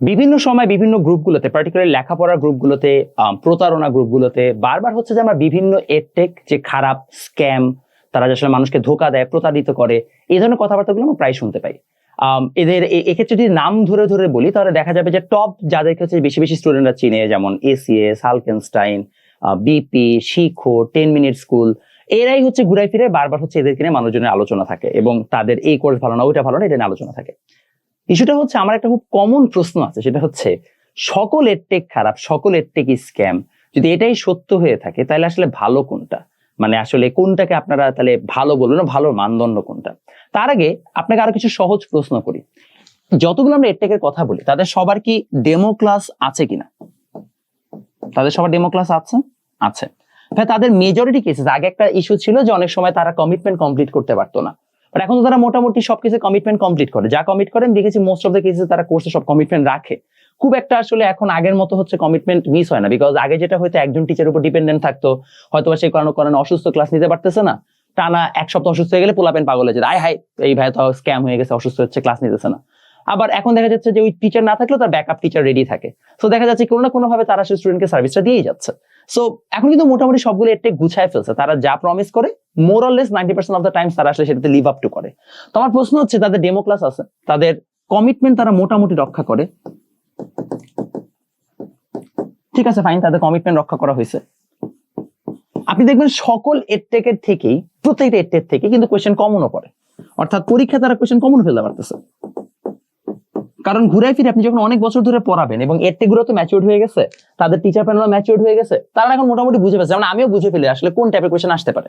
বিভিন্ন সময় বিভিন্ন গ্রুপগুলোতে পার্টিকুলার লেখাপড়ার গ্রুপগুলোতে প্রতারণা গ্রুপগুলোতে, বারবার হচ্ছে যে আমরা বিভিন্ন এডটেক যে খারাপ স্ক্যাম তারা আসলে মানুষকে ধোকা দেয়, প্রতারিত করে, এই ধরনের কথাবার্তাগুলো আমরা প্রায় শুনতে পাই। এদের এক্ষেত্রে যদি নাম ধরে ধরে বলি, তাহলে দেখা যাবে যে টপ যাদেরকে হচ্ছে বেশি বেশি স্টুডেন্টরা চিনে, যেমন ACS হালকেনস্টাইন BP Shikho ten minute school এরাই হচ্ছে ঘুরাই ফিরে বারবার হচ্ছে এদেরকে নিয়ে মানুষজনের আলোচনা থাকে এবং তাদের এই কোর্স ভালো না, ওইটা ভালো না, এটা নিয়ে আলোচনা থাকে। ইস্যুটা হচ্ছে আমার একটা খুব কমন প্রশ্ন আছে, সেটা হচ্ছে সকল এডটেক খারাপ সকল এডটেক স্ক্যাম। যদি এটাই সত্য হয়ে থাকে, তাহলে আসলে ভালো কোনটা? মানে আসলে কোনটাকে আপনারা তাহলে ভালো বলবেন ভালো মানদণ্ড কোনটা? তার আগে আপনাকে আরও কিছু সহজ প্রশ্ন করি। যতগুলো আমরা এডটেকের কথা বলি, তাদের সবার কি ডেমো ক্লাস আছে কিনা? তাদের সবার ডেমো ক্লাস আছে? আছে। তাদের মেজরিটি কেসেস আগে একটা ইস্যু ছিল যে অনেক সময় তারা কমিটমেন্ট কমপ্লিট করতে পারতো না। বাট এখন তো তারা মোটামুটি সব কিছু কমিটমেন্ট কমপ্লিট করে। যা কমিট করেন, দেখেছি মোস্ট অফ দ্য কেসে তারা কোর্সে সব কমিটমেন্ট রাখে। খুব একটা আসলে এখন আগের মতো হচ্ছে কমিটমেন্ট মিস হয় না। বিকজ আগে যেটা হয়তো একজন টিচার উপর ডিপেন্ডেন্ট থাকতো। হয়তো সেই কারণে কারণে অসুস্থ ক্লাস নিতে পারতেছে না। টানা এক সপ্তাহ অসুস্থ হয়ে গেলে পোলাপেন পাগল হয়ে যায় আয় হাই এই ভাই তো স্ক্যাম হয়ে গেছে, অসুস্থ হচ্ছে ক্লাস নিতেছে না। আবার এখন দেখা যাচ্ছে যে ওই টিচার না থাকলেও তার ব্যাকআপ টিচার রেডি থাকে। সো দেখা যাচ্ছে কোনো না কোনো ভাবে তারা সেই স্টুডেন্টকে সার্ভিসটা দিয়েই যাচ্ছে। সো এখন কিন্তু মোটামুটি সবগুলো এর গুছায় ফেলছে। তারা যা প্রমিস করে more or less ninety percent of the time তারা আসলে সেটাতে লিভ আপ টু করে। তো আমার প্রশ্ন হচ্ছে, তাদের ডেমো ক্লাস আছে, তাদের কমিটমেন্ট তারা মোটামুটি রক্ষা করে। ঠিক আছে ফাইন তাদের কমিটমেন্ট রক্ষা করা হয়েছে। আপনি দেখবেন সকল এডটেকের থেকেই, প্রত্যেকটা এডটেক থেকে কিন্তু কোয়েশ্চেন কমনও পড়ে। অর্থাৎ পরীক্ষা তারা কোয়েশ্চেন কমন ফেলতে পারতেছে। কারণ ঘুরে ফিরে আপনি যখন অনেক বছর ধরে পড়াবেন এবং এডটেকগুলো তো ম্যাচিউর হয়ে গেছে, তাদের টিচার প্যানেল ম্যাচিউর হয়ে গেছে, তারা এখন মোটামুটি বুঝে পেয়েছে যেমন আমিও বুঝে ফেলি আসলে কোন টাইপের কোয়েশ্চেন আসতে পারে।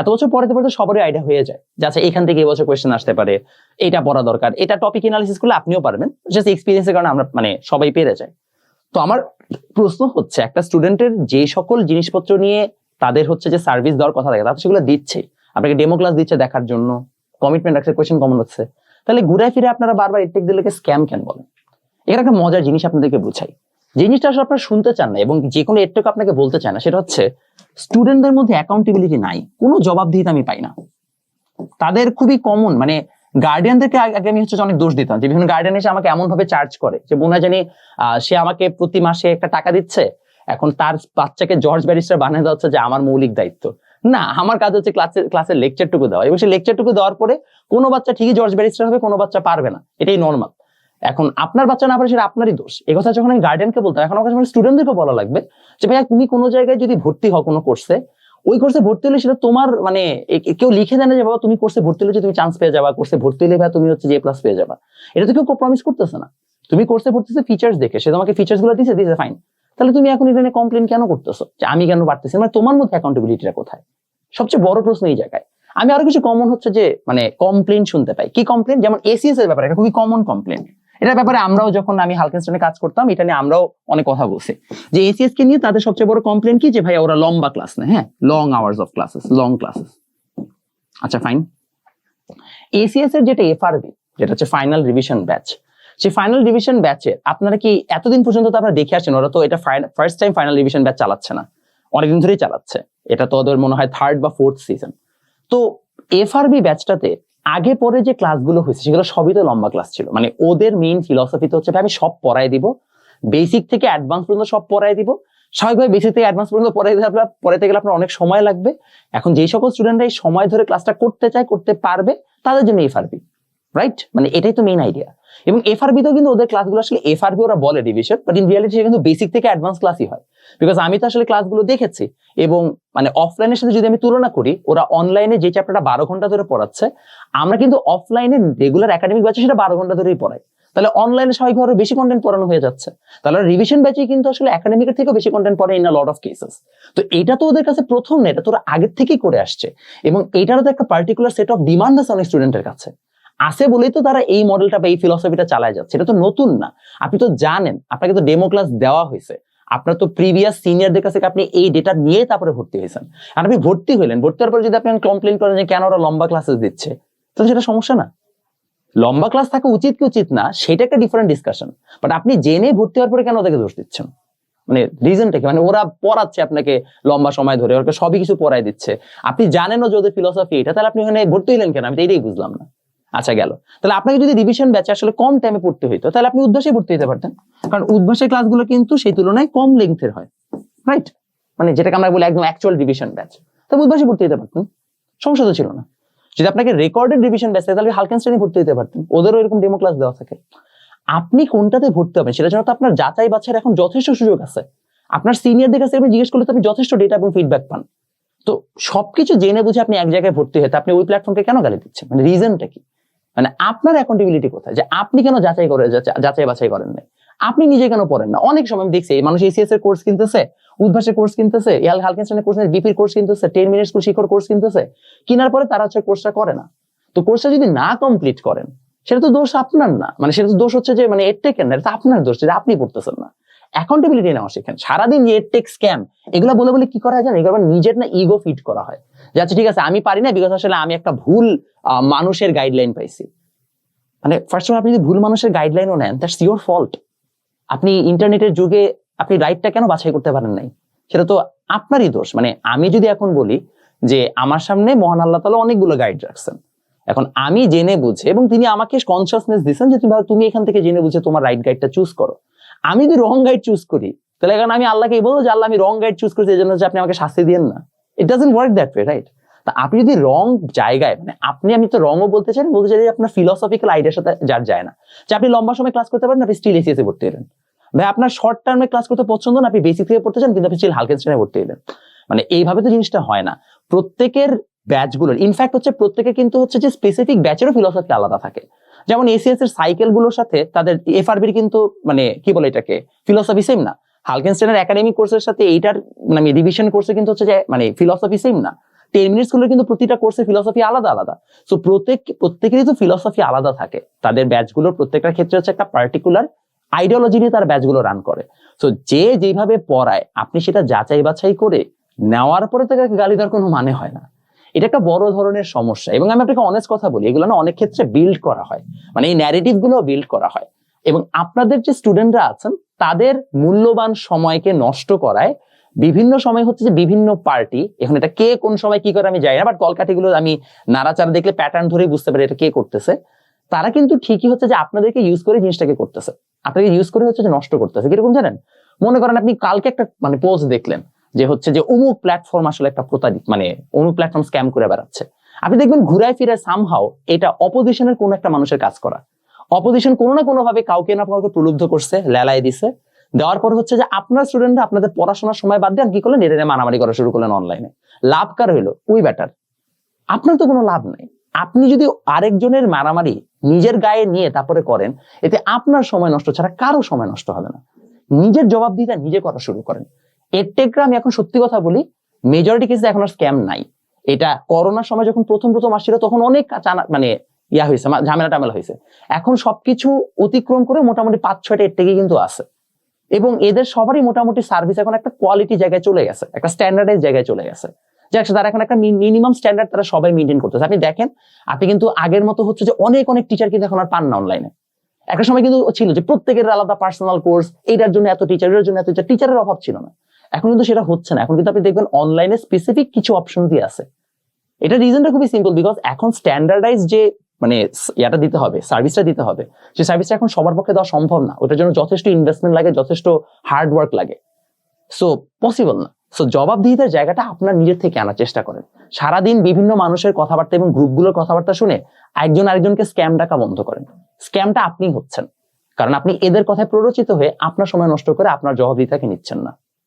এত বছর পড়াতে পড়তে সবারই আইডিয়া হয়ে যায় যে আচ্ছা এখান থেকে এবছর কোয়েশ্চেন আসতে পারে, এটা পড়া দরকার। এটা টপিক এনালিসিস করলে আপনিও পারবেন জাস্ট এক্সপিরিয়েন্সের কারণে আমরা মানে সবাই পেরে যাই। তো আমার প্রশ্ন হচ্ছে, একটা স্টুডেন্টের যে সকল জিনিসপত্র নিয়ে তাদের হচ্ছে যে সার্ভিস দেওয়ার কথা থাকে, তারা সেগুলো দিচ্ছে। আপনাকে ডেমো ক্লাস দিচ্ছে দেখার জন্য কমিটমেন্ট রাখছে কোয়েশ্চেন কমন হচ্ছে। তাহলে ঘুরে ফিরে আপনারা বারবার এটেক দিলে স্ক্যাম কেন বলেন? এখানে একটা মজার জিনিস আপনাদেরকে বুঝাই। জিনিসটা আসলে আপনারা শুনতে চান না এবং যে কোনো এটটেক আপনাকে বলতে চায় না সেটা হচ্ছে স্টুডেন্টদের মধ্যে অ্যাকাউন্টেবিলিটি নাই। কোনো জবাবদিহিতা আমি পাই না। তাদের খুবই কমন মানে গার্ডিয়ানদেরকে আগে আমি হচ্ছে অনেক দোষ দিতাম যে বিভিন্ন গার্ডিয়ান এসে আমাকে এমন ভাবে চার্জ করে যে বোনা জানি আহ, সে আমাকে প্রতি মাসে একটা টাকা দিচ্ছে এখন তার বাচ্চাকে জর্জ ব্যারিস্টার বানিয়ে দেওয়া হচ্ছে যে আমার মৌলিক দায়িত্ব। না আমার কাজ হচ্ছে ক্লাসে ক্লাসের লেকচারটুকু দেওয়া এবং সেই লেকচারটুকু দেওয়ার পরে কোনো বাচ্চা ঠিকই জর্জ ব্যারিস্টার হবে কোনো বাচ্চা পারবে না। এটাই নর্মাল এখন আপনার বাচ্চা না পারে সেটা আপনারই দোষ। এই কথা যখন আমি গার্ডিয়ানকে বলতাম, এখন আমার কাছে স্টুডেন্টদেরকে বলা লাগবে যে, ভাইয়া, তুমি কোনো জায়গায় যদি ভর্তি হও কোনো কোর্সে ওই কোর্সে ভর্তি হলে সেটা তোমার মানে কেউ লিখে দেয় না যে, বাবা, তুমি কোর্সে ভর্তি হলে যে, তুমি চান্স পেয়ে যাবা কোর্সে ভর্তি হলে ভাই তুমি হচ্ছে যে প্লাস পেয়ে যাবা। এটা তো কেউ প্রমিস করতেছে না। তুমি কোর্সে ভর্তি হচ্ছে ফিচার্স দেখে, সে তোমাকে ফিচার্সগুলো দিছে দিছে ফাইন তাহলে তুমি এখন এটা নিয়ে কমপ্লেন কেন করতেছো? যে, আমি কেন পারতেছি মানে তোমার মধ্যে অ্যাকাউন্টেবিলিটিটা কোথায়? সবচেয়ে বড় প্রশ্ন এই জায়গায়। আমি আরও কিছু কমন হচ্ছে যে মানে কমপ্লেন শুনতে পাই। কি কমপ্লেন যেমন এসিএস এর ব্যাপারে খুবই কমন কমপ্লেন এটার ব্যাপারে আমরাও যখন আমি হালকেনস্টনে কাজ করতাম, এটা নিয়ে আমরাও অনেক কথা বলছি। যে এসিএস কে নিয়ে তাদের সবচেয়ে বড় কমপ্লেন কি? যে ভাই ওরা লম্বা ক্লাস নেয় হ্যাঁ? Long hours of classes long classes আচ্ছা ফাইন এসিএস এর যেটা এফআরবি যেটা হচ্ছে ফাইনাল রিভিশন ব্যাচ সেই ফাইনাল রিভিশন ব্যাচে আপনারা কি এতদিন পর্যন্ত তো আপনারা দেখে আসছেন ওরা তো এটা first time final revision batch চালাচ্ছে না। অনেকদিন ধরেই চালাচ্ছে। এটা তো ওদের মনে হয় থার্ড বা ফোর্থ সিজন তো এফআরবি ব্যাচটাতে আগে পরে যে ক্লাসগুলো হয়েছে, সেগুলো সবই তো লম্বা ক্লাস ছিল। মানে ওদের মেইন ফিলসফি তো হচ্ছে আমি সব পড়াই দিব। বেসিক থেকে অ্যাডভান্স পর্যন্ত সব পড়াই দিব। স্বাভাবিকভাবে বেসিক থেকে অ্যাডভান্স পর্যন্ত পড়াই দিলে আপনার পড়াইতে গেলে আপনার অনেক সময় লাগবে। এখন যেই সকল স্টুডেন্টরা এই সময় ধরে ক্লাসটা করতে চায়, করতে পারবে, তাদের জন্য এফআরবি রাইট মানে এটাই তো মেইন আইডিয়া এবং এফআরবি তেও কিন্তু ওদের ক্লাসগুলো আসলে এফআরবি ওরা বলে ডিভিশন বাট ইন রিয়ালিটি কিন্তু বেসিক থেকে অ্যাডভান্স ক্লাসই হয়। বিকজ আমি তো আসলে ক্লাসগুলো দেখেছি, এবং মানে অফলাইনের সাথে যদি আমি তুলনা করি, ওরা অনলাইনে যে চ্যাপ্টারটা বারো ঘণ্টা ধরে পড়াচ্ছে, আমরা কিন্তু অফলাইনে রেগুলার একাডেমিক ব্যাচে সেটা বারো ঘণ্টা ধরেই পড়াই। তাহলে অনলাইনে স্বাভাবিকভাবে বেশি কন্টেন্ট পড়ানো হয়ে যাচ্ছে। তাহলে রিভিশন ব্যাচে কিন্তু আসলে একাডেমিকের থেকেও বেশি কন্টেন্ট পড়ে ইন লট অফ কেসেস তো এটা তো ওদের কাছে প্রথম না, এটা তো ওরা আগের থেকেই করে আসছে। এবং এটারও তো একটা পার্টিকুলার সেট অফ ডিমান্ড আছে অনেক স্টুডেন্টের কাছে। আছে বলেই তো তারা এই মডেলটা বা এই ফিলসফিটা চালায় যাচ্ছে। এটা তো নতুন না। আপনি তো জানেন, আপনাকে তো ডেমো ক্লাস দেওয়া হয়েছে। আপনার তো প্রিভিয়াস সিনিয়রদের কাছে আপনি এই ডেটা নিয়ে তারপরে ভর্তি হয়েছেন। আর আপনি ভর্তি হলেন ভর্তি হওয়ার পরে যদি আপনি কমপ্লেন করেন যে কেন ওরা লম্বা ক্লাসেস দিচ্ছে, তাহলে সেটা সমস্যা না। লম্বা ক্লাস থাকা উচিত কি উচিত না, সেটা একটা ডিফারেন্ট ডিসকাশন বাট আপনি জেনে ভর্তি হওয়ার পরে কেন ওদেরকে দোষ দিচ্ছেন? মানে রিজনটা কি? মানে ওরা পড়াচ্ছে আপনাকে লম্বা সময় ধরে, ওরা সবই কিছু পড়াই দিচ্ছে। আপনি জানেনও যে ওদের ফিলসফি এটা, তাহলে আপনি ওখানে ভর্তি হলেন কেন? আমি তো এটাই বুঝলাম না। আচ্ছা গেল। তাহলে আপনাকে যদি রিভিশন ব্যাচে আসলে কম টাইমে পড়তে হইতো, তাহলে আপনি উদ্ভাসে পড়তে দিতে পারতেন। কারণ উদ্ভাসের ক্লাসগুলো কিন্তু সেই তুলনায় কম লেন্থের হয় রাইট মানে যেটাকে আমরা বলি একদম অ্যাকচুয়াল রিভিশন ব্যাচ তবে উদ্ভাসে পড়তে দিতে পারতেন, সমস্যা তো ছিল না। যদি আপনাকে রেকর্ডেড রিভিশন ব্যাচ তাহলে হালকেন শ্রেণি ভর্তি দিতে পারতেন। ওদেরও এরকম ডেমো ক্লাস দেওয়া থাকে। আপনি কোনটাতে ভর্তি হবেন, সেটা জন্য তো আপনার যাচাই বাছাইয়ের এখন যথেষ্ট সুযোগ আছে। আপনার সিনিয়রদের কাছে আপনি জিজ্ঞেস করলে তো আপনি যথেষ্ট ডেটা এবং ফিডব্যাক পান। তো সবকিছু জেনে বুঝে আপনি এক জায়গায় ভর্তি হতে আপনি ওই প্ল্যাটফর্মকে কেন গালি দিচ্ছেন? মানে রিজনটা কি? মানে আপনার অ্যাকাউন্টেবিলিটি কোথায়? যে আপনি কেন যাচাই করে যাচাই- বাছাই করেন না আপনি নিজে কেন পড়েন না? অনেক সময় দেখছি, এই মানুষ এসিএস এর কোর্স কিনতেছে, উদ্ভাসের কোর্স কিনতেছে, ইয়াল হালকেনস্টাইনের কোর্স বিপির কোর্স কিনতেছে টেন মিনিটস শিখর কোর্স কিনতেছে, কেনার পরে তারা হচ্ছে কোর্সটা করে না। তো কোর্সটা যদি না কমপ্লিট করেন, সেটা তো দোষ আপনার না। মানে সেটা তো দোষ হচ্ছে যে মানে এর টেকেন না, এটা আপনার দোষ যেটা আপনি পড়তেছেন না। অ্যাকাউন্টেবিলিটি নেওয়া শেখেন সারাদিন এর টেক স্ক্যাম এগুলো বলে বলে কি করা জানেন এগুলো নিজের না ইগো ফিট করা হয়। যে আচ্ছা ঠিক আছে, আমি পারি না বিকজ আসলে আমি একটা ভুল মানুষের গাইডলাইন পাইছি। মানে ফার্স্ট অফ আপনি যদি ভুল মানুষের গাইডলাইনও নেন দ্যাটস ইউর ফল্ট আপনি ইন্টারনেটের যুগে আপনি রাইটটা কেন বাছাই করতে পারেন নাই? সেটা তো আপনারই দোষ। মানে আমি যদি এখন বলি যে আমার সামনে মহান আল্লাহ তালা অনেকগুলো গাইড রাখছেন। এখন আমি জেনে বুঝে এবং তিনি আমাকে কনসিয়াসনেস দিচ্ছেন যে তুমি তুমি এখান থেকে জেনে বুঝে তোমার রাইট গাইডটা চুজ করো। আমি যদি রং গাইড চুজ করি, তাহলে এখন আমি আল্লাহকে বলব যে, আল্লাহ, আমি রং গাইড চুজ করছি, এই জন্য আপনি আমাকে শাস্তি দিয়েন না। It doesn't work that way right তা আপনি যদি রং জায়গায় মানে আপনি, আমি তো রঙও বলতে চাই বলতে চাই আপনার ফিলোসফিক্যাল আইডিয়ার সাথে যার যায় না। যে আপনি লম্বা সময় ক্লাস করতে পারেন আপনি স্টিল এসিএসে ভর্তি এলেন ভাই, আপনার শর্ট টার্মে ক্লাস করতে পছন্দ না, আপনি বেসিক থেকে পড়তে চান, কিন্তু আপনি স্টিল হালকেন শ্রেণি ভর্তি এলেন মানে এইভাবে তো জিনিসটা হয় না। প্রত্যেকের ব্যাচগুলোর ইনফ্যাক্ট হচ্ছে প্রত্যেকে কিন্তু হচ্ছে যে স্পেসিফিক ব্যাচেরও ফিলোসফি আলাদা থাকে। যেমন এসিএস এর সাইকেলগুলোর সাথে তাদের এফআরবির কিন্তু মানে কি বলে এটাকে? ফিলোসফি সেম না। হালকেনস্টেনের একাডেমিক কোর্সের সাথে এইটার মানে রিভিশন কোর্সে কিন্তু হচ্ছে যে মানে ফিলোসফি সেম না। টেনগুলোর কিন্তু প্রতিটা কোর্সের ফিলোসফি আলাদা আলাদা। সো প্রত্যেক, প্রত্যেকেরই তো ফিলোসফি আলাদা থাকে। তাদের ব্যাচগুলোর প্রত্যেকটার ক্ষেত্রে হচ্ছে একটা পার্টিকুলার আইডিওলজি নিয়ে তার ব্যাচগুলো রান করে। সো যে যেভাবে পড়ায়, আপনি সেটা যাচাই বাছাই করে নেওয়ার পরে তাকে গালি দেওয়ার কোনো মানে হয় না। এটা একটা বড় ধরনের সমস্যা। এবং আমি আপনাকে অনেক কথা বলি, এগুলো না অনেক ক্ষেত্রে বিল্ড করা হয়। মানে এই ন্যারেটিভগুলো বিল্ড করা হয়। এবং আপনাদের যে স্টুডেন্টরা আছেন, তাদের মূল্যবান সময়কে নষ্ট করায় বিভিন্ন সময় হচ্ছে যে বিভিন্ন পার্টি এখন এটা কে কোন সময় কি করে আমি জানি না বাট কলকাঠিগুলো আমি নাড়াচাড়া দেখলে প্যাটার্ন ধরেই বুঝতে পারি এটা কে করতেছে। তারা কিন্তু ঠিকই হচ্ছে যে আপনাদেরকে ইউজ করে জিনিসটাকে করতেছে। আপনাকে ইউজ করে হচ্ছে যে নষ্ট করতেছে। কীরকম জানেন? মনে করেন আপনি কালকে একটা মানে পোস্ট দেখলেন। যে হচ্ছে যে অমুক প্ল্যাটফর্ম আসলে একটা প্রতারিত মানে অমুক প্ল্যাটফর্ম স্ক্যাম করে বেড়াচ্ছে। আপনি দেখবেন ঘুরায় ফিরে সামহাও এটা অপোজিশনের কোন একটা মানুষের কাজ করা। অপোজিশন কোনো না কোনো ভাবে কাউকে না কাউকে প্রলুব্ধ করছে লেলায় দিছে। দেওয়ার পর হচ্ছে যে আপনার স্টুডেন্টরা আপনাদের পড়াশোনার সময় বাদ দিয়ে কি করলেন? এটা নিয়ে মারামারি করা শুরু করলেন অনলাইনে লাভ কার হইল? উই ব্যাটার আপনার তো কোনো লাভ নাই। আপনি যদি আরেকজনের মারামারি নিজের গায়ে নিয়ে তারপরে করেন, এতে আপনার সময় নষ্ট ছাড়া কারও সময় নষ্ট হবে না। নিজের জবাব দিতে নিজে করা শুরু করেন। টেকরা আমি এখন সত্যি কথা বলি মেজরিটি কেসে এখন আর স্ক্যাম নাই। এটা করোনার সময় যখন প্রথম প্রথম আসছিল তখন অনেক মানে ইয়া হয়েছে ঝামেলা টামেলা হয়েছে। এখন সবকিছু অতিক্রম করে মোটামুটি পাঁচ ছয়টা এর থেকে কিন্তু আছে। এবং এদের সবারই মোটামুটি সার্ভিস এখন একটা কোয়ালিটি জায়গায় চলে গেছে একটা স্ট্যান্ডার্ডাইজ জায়গায় চলে গেছে। যে আচ্ছা, তারা এখন একটা মিনিমাম স্ট্যান্ডার্ড তারা সবাই মেনটেন করতেছে। আপনি দেখেন আপনি কিন্তু আগের মতো হচ্ছে যে অনেক অনেক টিচার কিন্তু এখন আর পান না অনলাইনে একটা সময় কিন্তু ছিল যে প্রত্যেকের আলাদা পার্সোনাল কোর্স এটার জন্য এত টিচার এটার জন্য এত টিচার টিচারের অভাব ছিল না। এখন কিন্তু সেটা হচ্ছে না। এখন কিন্তু আপনি দেখবেন অনলাইনে স্পেসিফিক কিছু অপশন দিয়ে আছে। এটা রিজনটা খুবই সিম্পল বিকজ এখন স্ট্যান্ডার্ডাইজ যে মানে ইয়াটা দিতে হবে সার্ভিসটা দিতে হবে সেই সার্ভিসটা এখন সবার পক্ষে দেওয়া সম্ভব না। ওটার জন্য যথেষ্ট ইনভেস্টমেন্ট লাগে, যথেষ্ট হার্ড ওয়ার্ক লাগে। সো পসিবল না। সো জবাবদিহিতার জায়গাটা আপনার নিজের থেকে আনার চেষ্টা করেন। সারাদিন বিভিন্ন মানুষের কথাবার্তা এবং গ্রুপগুলোর কথাবার্তা শুনে একজন আরেকজনকে স্ক্যাম ডাকা বন্ধ করেন। স্ক্যামটা আপনি হচ্ছেন। কারণ আপনি এদের কথায় প্ররোচিত হয়ে আপনার সময় নষ্ট করে আপনার জবাবদিহিতাকে নিচ্ছেন না।